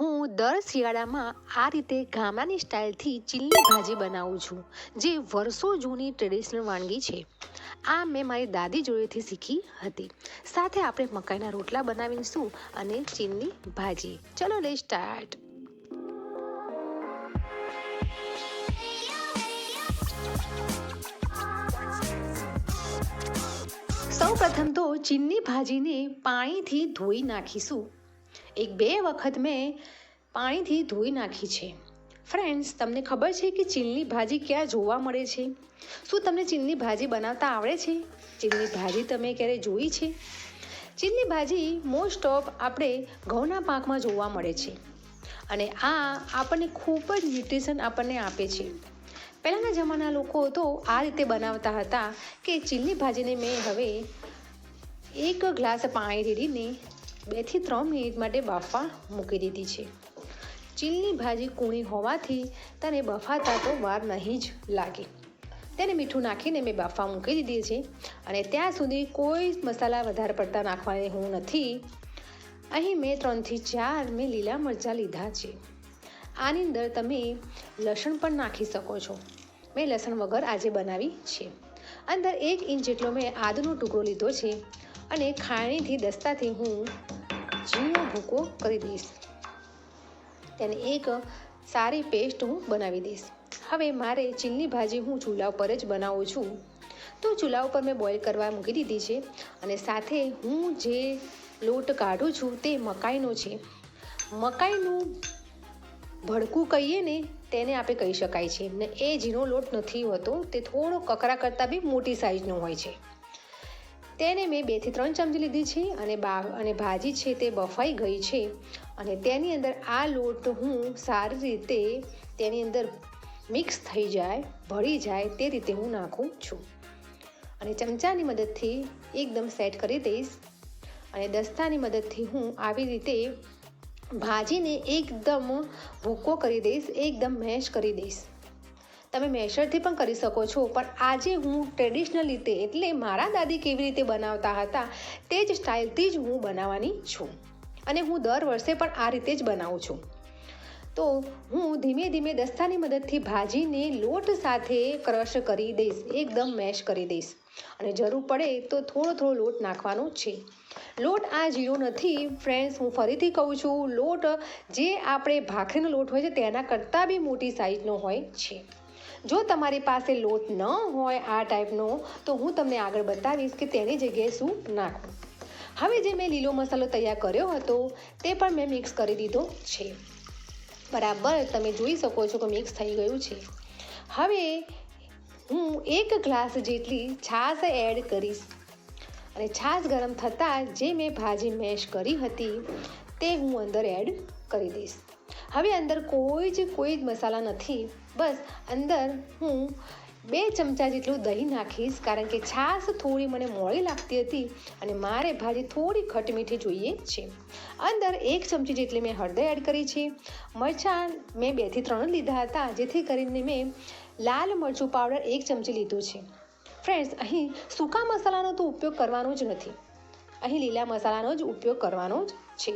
હું દર શિયાળામાં આ રીતે ગામડાની સ્ટાઇલથી ચીલની ભાજી બનાવું છું, જે વર્ષો જૂની ટ્રેડિશનલ વાનગી છે. આ મેં મારી દાદી જોડેથી શીખી હતી. સાથે આપણે મકાઈના રોટલા બનાવીશું અને ચીલની ભાજી. ચલો લે સ્ટાર્ટ સૌ પ્રથમ તો ચીલની ભાજીને પાણીથી ધોઈ નાખીશું. એક બે વખત મેં પાણીથી ધોઈ નાખી છે. ફ્રેન્ડ્સ તમને ખબર છે કે ચીલની ભાજી ક્યાં જોવા મળે છે? શું તમને ચીલની ભાજી બનાવતા આવડે છે? ચીલની ભાજી તમે ક્યારે જોઈ છે? ચીલની ભાજી મોસ્ટ ઓફ આપણે ઘઉંના પાકમાં જોવા મળે છે. અને આ આપણને ખૂબ જ ન્યુટ્રિશન આપણને આપે છે. પહેલાંના જમાના લોકો તો આ રીતે બનાવતા હતા કે ચીલની ભાજીને મેં હવે એક ગ્લાસ પાણી રેડીને બેથી ત્રણ મિનિટ માટે બાફવા મૂકી દીધી છે. ચીલની ભાજી કૂણી હોવાથી તને બફાતા તો વાર નહીં જ લાગે. તેને મીઠું નાખીને મેં બાફવા મૂકી દીધી છે અને ત્યાં સુધી કોઈ મસાલા વધારે પડતા નાખવાની હું નથી. અહીં મેં ત્રણથી ચાર મેં લીલા મરચાં લીધા છે. આની અંદર તમે લસણ પણ નાખી શકો છો. મેં લસણ વગર આજે બનાવી છે. અંદર એક ઇંચ જેટલો મેં આદુનો ટુકડો લીધો છે અને ખાણીથી દસ્તાથી હું ઝીણો ભૂકો કરી દઈશ. તેને એક સારી પેસ્ટ હું બનાવી દઈશ. હવે મારે ચીલની ભાજી હું ચૂલા ઉપર જ બનાવું છું. તો ચૂલા ઉપર મેં બોઇલ કરવા મૂકી દીધી છે અને સાથે હું જે લોટ કાઢું છું તે મકાઈનો છે. મકાઈનું ભડકું કહીએ ને તેને આપણે કહી શકાય છે. ને એ ઝીણો લોટ નથી હોતો, તે થોડો કકરા કરતાં બી મોટી સાઇઝનો હોય છે. તેને મેં બેથી ત્રણ ચમચી લીધી છે અને બા અને ભાજી છે તે બફાઈ ગઈ છે. અને તેની અંદર આ લોટ હું સારી રીતે તેની અંદર મિક્સ થઈ જાય, ભળી જાય તે રીતે હું નાખું છું. અને ચમચાની મદદથી એકદમ સેટ કરી દઈશ. અને દસ્તાની મદદથી હું આવી રીતે ભાજીને એકદમ ભૂકો કરી દઈશ, એકદમ મેશ કરી દઈશ. તમે મેશરથી પણ કરી શકો છો, પણ આજે હું ટ્રેડિશનલ રીતે એટલે મારા દાદી કેવી રીતે બનાવતા હતા તે જ સ્ટાઇલથી જ હું બનાવવાની છું. અને હું દર વર્ષે પણ આ રીતે જ બનાવું છું. તો હું ધીમે ધીમે દસ્તાની મદદથી ભાજીને લોટ સાથે ક્રશ કરી દઈશ, એકદમ મેશ કરી દઈશ. અને જરૂર પડે તો થોડો થોડો લોટ નાખવાનો છે. લોટ આ જીરો નથી ફ્રેન્ડ્સ હું ફરીથી કહું છું, લોટ જે આપણે ભાખરીનો લોટ હોય છે તેના કરતાં બી મોટી સાઇઝનો હોય છે. જો તમારી પાસે લોટ ન હોય આ ટાઈપનો તો હું તમને આગળ બતાવીશ કે તેની જગ્યાએ શું નાખવું. હવે જે મેં લીલો મસાલો તૈયાર કર્યો હતો, તે પણ મેં મિક્સ કરી દીધો છે. બરાબર, તમે જોઈ શકો છો કે મિક્સ થઈ ગયું છે. હવે હું એક ગ્લાસ જેટલી છાશ એડ કરીશ. અને છાશ ગરમ થતાં જે મેં ભાજી મેશ કરી હતી, તે હું અંદર એડ કરી દઈશ. હવે અંદર કોઈ જ કોઈ જ મસાલા નથી. બસ અંદર હું બે ચમચા જેટલું દહીં નાખીશ, કારણ કે છાશ થોડી મને મોડી લાગતી હતી અને મારે ભાજી થોડી ખટમીઠી જોઈએ છે. અંદર એક ચમચી જેટલી મેં હળદર એડ કરી છે. મરચાં મેં બેથી ત્રણ લીધા હતા, જેથી કરીને મેં લાલ મરચું પાવડર એક ચમચી લીધું છે. ફ્રેન્ડ્સ, અહીં સૂકા મસાલાનો તો ઉપયોગ કરવાનો જ નથી. અહીં લીલા મસાલાનો જ ઉપયોગ કરવાનો જ છે.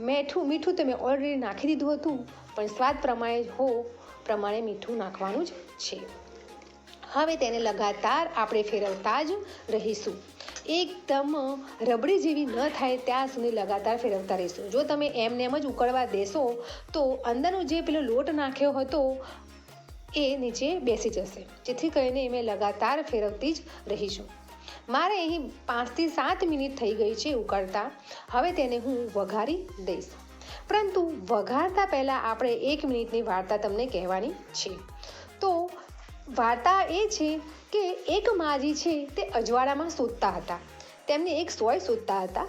મીઠું મીઠું તો મેં ઓલરેડી નાખી દીધું હતું, પણ સ્વાદ પ્રમાણે હો, પ્રમાણે મીઠું નાખવાનું જ છે. હવે તેને લગાતાર આપણે ફેરવતા જ રહીશું. એકદમ રબડી જેવી ન થાય ત્યાં સુધી લગાતાર ફેરવતા રહીશું. જો તમે એમને એમ જ ઉકળવા દેશો, તો અંદરનો જે પેલો લોટ નાખ્યો હતો, એ નીચે બેસી જશે. જેથી કરીને મેં લગાતાર ફેરવતી જ રહીશું. મારે અહીં પાંચથી સાત મિનિટ થઈ ગઈ છે ઉકળતા. હવે તેને હું વઘારી દઈશ. પરંતુ વઘારતા પહેલાં આપણે એક મિનિટની વાર્તા તમને કહેવાની છે. તો વાર્તા એ છે કે એક માજી છે તે અજવાળામાં શોધતા હતા. તેમને એક સોય શોધતા હતા.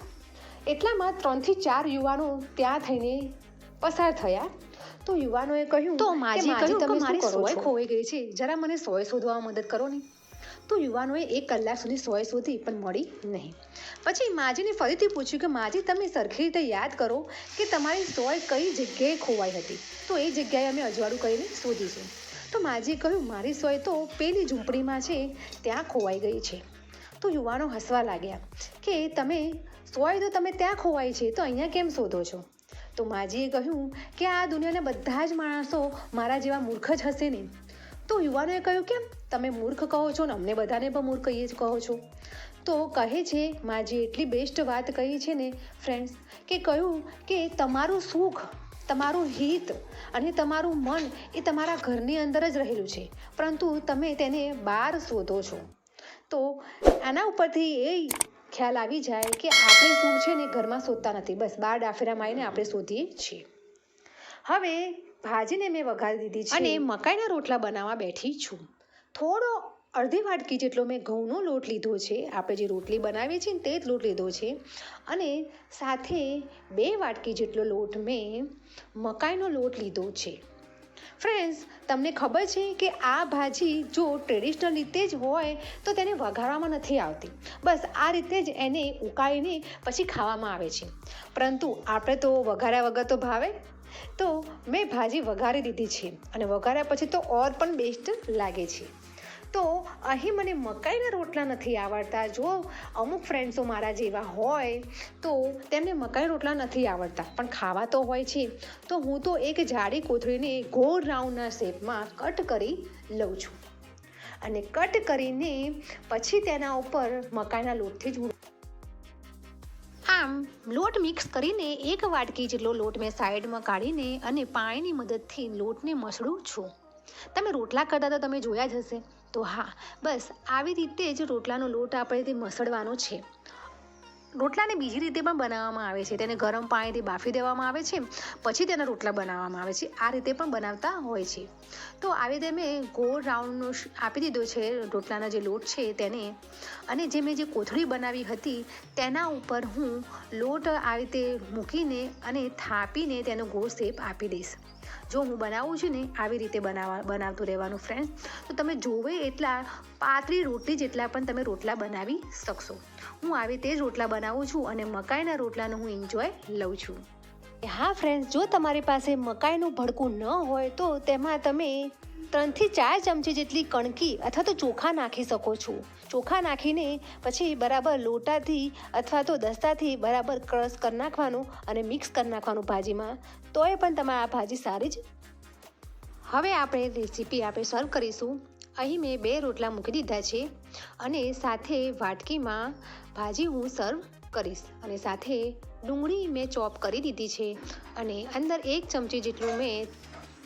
એટલામાં ત્રણથી ચાર યુવાનો ત્યાં થઈને પસાર થયા. તો યુવાનોએ કહ્યું તો માજી કહ્યું કે તમે મારી સોય ખોવાઈ ગઈ છે. જરા મને સોય શોધવામાં મદદ કરો ને. તો યુવાનોએ એક કલાક સુધી સોય શોધી પણ મળી નહીં. પછી માજીને ફરીથી પૂછ્યું કે, માજી, તમે સરખી રીતે યાદ કરો કે તમારી સોય કઈ જગ્યાએ ખોવાઈ હતી? તો એ જગ્યાએ અમે અજવાળું કરીને શોધીશું. તો માજીએ કહ્યું, મારી સોય તો પેલી ઝૂંપડીમાં છે, ત્યાં ખોવાઈ ગઈ છે. તો યુવાનો હસવા લાગ્યા કે, તમે, સોય તો તમે ત્યાં ખોવાઈ છે, તો અહીંયા કેમ શોધો છો? તો માજીએ કહ્યું કે, આ દુનિયાના બધા જ માણસો મારા જેવા મૂર્ખ જ હશે ને? તો યુવાનોએ કહ્યું, કેમ? તમે મૂર્ખ કહો છો ને અમને બધાને પણ મૂર્ખ એ જ કહો છો. તો કહે છે માજી એટલી બેસ્ટ વાત કહી છે ને ફ્રેન્ડ્સ કે કહ્યું કે તમારું સુખ, તમારું હિત અને તમારું મન એ તમારા ઘરની અંદર જ રહેલું છે, પરંતુ તમે તેને બહાર શોધો છો. તો આના ઉપરથી એ ખ્યાલ આવી જાય કે આપણે શું છે ને ઘરમાં શોધતા નથી. બસ બાર ડાફેરા મારીને આપણે શોધીએ છીએ. હવે ભાજીને મેં વઘારી દીધી છે. અને મકાઈના રોટલા બનાવવા બેઠી છું. થોડો અડધી વાટકી જેટલો મેં ઘઉંનો લોટ લીધો છે. આપણે જે રોટલી બનાવીએ છીએ ને તે જ લોટ લીધો છે. અને સાથે બે વાટકી જેટલો લોટ મેં મકાઈનો લોટ લીધો છે. ફ્રેન્ડ્સ તમને ખબર છે કે આ ભાજી જો ટ્રેડિશનલ રીતે જ હોય તો તેને વઘારવામાં નથી આવતી. બસ આ રીતે જ એને ઉકાળીને પછી ખાવામાં આવે છે. પરંતુ આપણે તો વઘાર્યા વગર તો ભાવે તો મેં ભાજી વઘારી દીધી છે અને વઘાર્યા પછી તો ઓર પણ બેસ્ટ લાગે છે. તો અહીં મને મકાઈના રોટલા નથી આવડતા. જો અમુક ફ્રેન્ડ્સો મારા જેવા હોય તો તેમને મકાઈ રોટલા નથી આવડતા. પણ ખાવા તો હોય છે. તો હું તો એક જાડી કોથળીને ગોળ રાઉન્ડના શેપમાં કટ કરી લઉં છું. અને કટ કરીને પછી તેના ઉપર મકાઈના લોટથી જ લોટ મિક્સ કરીને એક વાટકી જેટલો લોટ મેં સાઈડમાં કાઢીને અને પાણીની મદદથી લોટને મસળું છું. તમે રોટલા કરતા તો તમે જોયા જ હશે. તો હા, બસ, આવી રીતે જ રોટલાનો લોટ આપણે તે મસળવાનો છે. રોટલાને બીજી રીતે પણ બનાવવામાં આવે છે. તેને ગરમ પાણીથી બાફી દેવામાં આવે છે. પછી તેના રોટલા બનાવવામાં આવે છે. આ રીતે પણ બનાવતા હોય છે. તો આવી રીતે મેં ગોળ રાઉન્ડનો આપી દીધો છે રોટલાનો જે લોટ છે તેને. અને જે મેં જે કોથળી બનાવી હતી તેના ઉપર હું લોટ આવી રીતે મૂકીને અને થાપીને તેનો ગોળ શેપ આપી દઈશ. જો હું બનાવું છું ને આવી રીતે બનાવવા બનાવતું રહેવાનું ફ્રેન્ડ તો તમે જોવે એટલા પાતળી રોટલી જેટલા પણ તમે રોટલા બનાવી શકશો. હું આવી રીતે જ રોટલા બનાવું છું અને મકાઈના રોટલાનો હું એન્જોય લઉં છું. હા ફ્રેન્ડ્સ જો તમારી પાસે મકાઈનું ભડકું ન હોય તો તેમાં તમે ત્રણથી ચાર ચમચી જેટલી કણકી અથવા તો ચોખા નાખી શકો છો. ચોખા નાખીને પછી બરાબર લોટાથી અથવા તો દસ્તાથી બરાબર ક્રશ કરી નાખવાનું અને મિક્સ કરી નાખવાનું ભાજીમાં. તોય પણ તમારે આ ભાજી સારી જ હવે આપણે રેસીપી આપણે સર્વ કરીશું. અહીં મેં બે રોટલા મૂકી દીધા છે અને સાથે વાટકીમાં ભાજી હું સર્વ કરીશ. અને સાથે ડુંગળી મેં ચોપ કરી દીધી છે અને અંદર એક ચમચી જેટલું મેં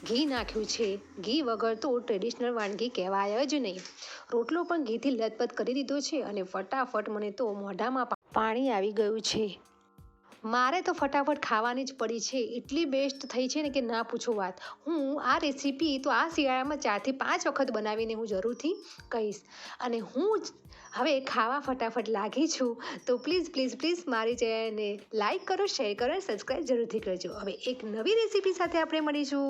ઘી નાખ્યું છે. ઘી વગર તો ટ્રેડિશનલ વાનગી કહેવાય જ નહીં. રોટલો પણ ઘીથી લથપથ કરી દીધો છે અને ફટાફટ મને તો મોઢામાં પાણી આવી ગયું છે. મારે તો ફટાફટ ખાવાની જ પડી છે. એટલી બેસ્ટ થઈ છે ને કે ના પૂછો વાત. હું આ રેસીપી તો આ શિયાળામાં ચારથી પાંચ વખત બનાવીને હું જરૂરથી કહીશ. અને હું હવે ખાવા ફટાફટ લાગી છું. તો પ્લીઝ પ્લીઝ પ્લીઝ મારી ચેનલને લાઇક કરો શેર કરો અને સબસ્ક્રાઈબ જરૂરથી કરજો. હવે એક નવી રેસીપી સાથે આપણે મળીશું.